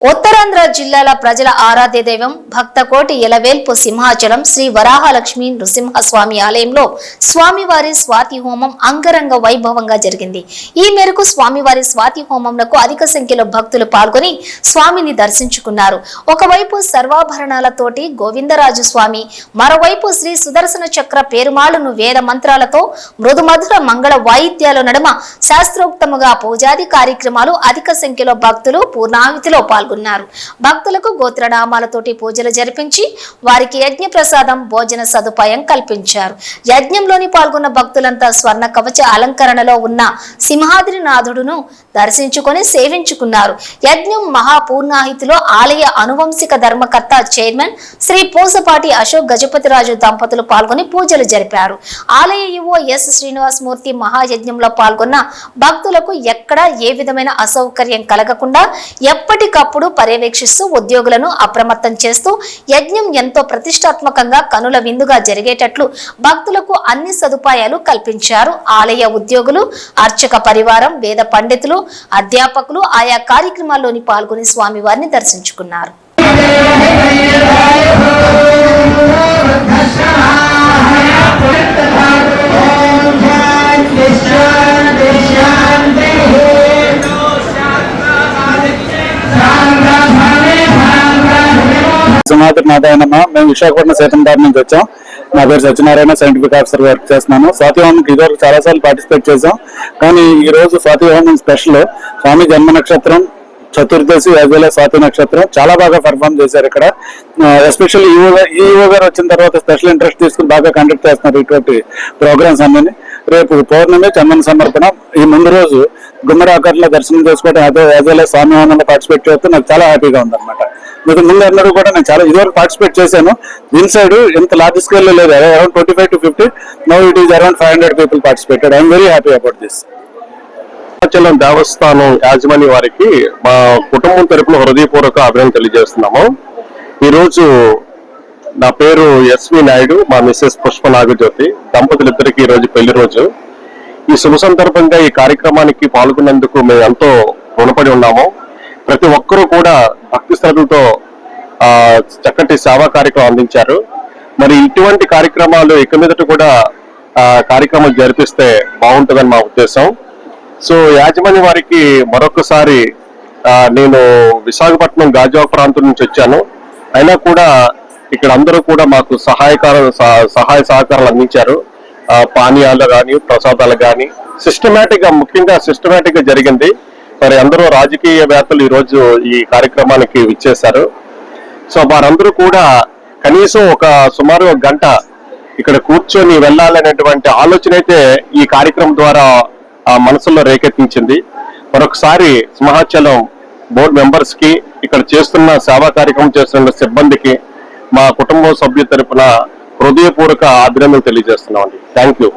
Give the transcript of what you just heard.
Вот. ఉత్తరాంధ్ర జిల్లాల ప్రజల ఆరాధ్య దైవం భక్తకోటి ఎలవేల్పు సింహాచలం శ్రీ వరాహలక్ష్మి నృసింహస్వామి ఆలయంలో స్వామివారి స్వాతి హోమం అంగరంగ వైభవంగా జరిగింది. ఈ మేరకు స్వామివారి స్వాతి హోమంలకు అధిక సంఖ్యలో భక్తులు పాల్గొని స్వామిని దర్శించుకున్నారు. ఒకవైపు సర్వాభరణాలతోటి గోవిందరాజు స్వామి మరోవైపు శ్రీ సుదర్శన చక్ర పేరుమాళను వేద మంత్రాలతో మృదుమధుర మంగళ వాయిద్యాల నడుమ శాస్త్రోక్తముగా పూజాది కార్యక్రమాలు అధిక సంఖ్యలో భక్తులు పూర్ణాహుతిలో పాల్గొన్నారు. భక్తులకు గోత్రనామాలతోటి పూజలు జరిపించి వారికి యజ్ఞ ప్రసాదం భోజన సదుపాయం కల్పించారు. యజ్ఞంలోని పాల్గొన్న భక్తులంతా స్వర్ణ కవచ అలంకరణలో ఉన్న సింహాద్రి నాథుడును దర్శించుకొని సేవించుకున్నారు. యజ్ఞం మహాపూర్ణాహితిలో ఆలయ అనువంశిక ధర్మకర్త చైర్మన్ శ్రీ పూసపాటి అశోక్ గజపతిరాజు దంపతులు పాల్గొని పూజలు జరిపారు. ఆలయ యువ ఎస్ శ్రీనివాస్ మూర్తి మహాయజ్ఞంలో పాల్గొన్న భక్తులకు ఎక్కడా ఏ విధమైన అసౌకర్యం కలగకుండా ఎప్పటికప్పుడు పరీక్షిస్తూ ఉద్యోగులను అప్రమత్తం చేస్తూ యజ్ఞం ఎంతో ప్రతిష్టాత్మకంగా కనుల విందుగా జరిగేటట్లు భక్తులకు అన్ని సదుపాయాలు కల్పించారు. ఆలయ ఉద్యోగులు అర్చక పరివారం వేద పండితులు అధ్యాపకులు ఆయా కార్యక్రమాల్లోని పాల్గొని స్వామివారిని దర్శించుకున్నారు. సింహాద్రి నారాయణమ్మ మేము విశాఖపట్నం సీతందారి నుంచి వచ్చాం. నా పేరు సత్యనారాయణ సైంటిఫిక్ ఆఫీసర్ వర్క్ చేస్తున్నాను. స్వాతి హోమంకి ఇదివరకు చాలాసార్లు పార్టిసిపేట్ చేసాం కానీ ఈ రోజు స్వాతి హోమం స్పెషల్ స్వామి జన్మ నక్షత్రం చతుర్దశి అదేలా స్వాతి నక్షత్రం చాలా బాగా పర్ఫామ్ చేశారు ఇక్కడ. ఎస్పెషల్లీ ఈఓ గారు వచ్చిన తర్వాత స్పెషల్ ఇంట్రెస్ట్ తీసుకుని బాగా కండక్ట్ చేస్తున్నారు ఇటువంటి ప్రోగ్రామ్స్ అన్నీ రేపు పౌర్ణమి చందన సమర్పణ. ఈ ముందు రోజు గుమ్మరాకర్లో దర్శనం చేసుకోవడం అదే అదేలా స్వామి హోమంలో పార్టిసిపేట్ చేస్తే నాకు చాలా హ్యాపీగా ఉందన్నమాట. మీకు ముందు అందరూ కూడా నేను చాలా ఇదివరకు పార్టిసిపేట్ చేశాను. ఇన్సైడ్ ఇంత లార్జ్ స్కేల్లో లేదు. Around twenty five to fifty no it is around five hundred people participated I'm very happy about this Arunachalam Devasthanam యాజమాన్య వారికి మా కుటుంబం తరపున హృదయపూర్వక అభినందన తెలియజేస్తున్నాము. ఈరోజు నా పేరు ఎస్వి నాయుడు మా మిస్సెస్ పుష్ప నాగజ్యోతి. దంపతులిద్దరికి ఈ రోజు పెళ్ళి రోజు. ఈ శుభ సందర్భంగా ఈ కార్యక్రమానికి పాల్గొన్నందుకు మేము ఎంతో రుణపడి ఉన్నాము. ప్రతి ఒక్కరూ కూడా భక్తి చక్కటి సేవా కార్యక్రమం అందించారు. మరి ఇటువంటి కార్యక్రమాలు ఇక మీదట కూడా కార్యక్రమాలు జరిపిస్తే బాగుంటుందని మా ఉద్దేశం. సో యాజమాన్య వారికి మరొకసారి నేను విశాఖపట్నం గాజువా ప్రాంతం నుంచి వచ్చాను. అయినా కూడా ఇక్కడ అందరూ కూడా మాకు సహాయకార సహ- సహాయ సహకారాలు అందించారు. పానీయాలు కానీ ప్రసాదాలు కానీ సిస్టమేటిక్గా ముఖ్యంగా సిస్టమేటిక్గా జరిగింది. మరి అందరూ రాజకీయవేత్తలు ఈరోజు ఈ కార్యక్రమానికి విచ్చేశారు. సో వారందరూ కూడా కనీసం ఒక సుమారు ఒక గంట ఇక్కడ కూర్చొని వెళ్ళాలనేటువంటి ఆలోచన అయితే ఈ కార్యక్రమం ద్వారా ఆ మనసులో రేకెత్తించింది. మరొకసారి సింహాచలం బోర్డు మెంబర్స్కి ఇక్కడ చేస్తున్న సేవా కార్యక్రమం చేస్తున్న సిబ్బందికి మా కుటుంబ సభ్యుల తరపున హృదయపూర్వక అభినందనలు తెలియజేస్తున్నామండి. Thank you.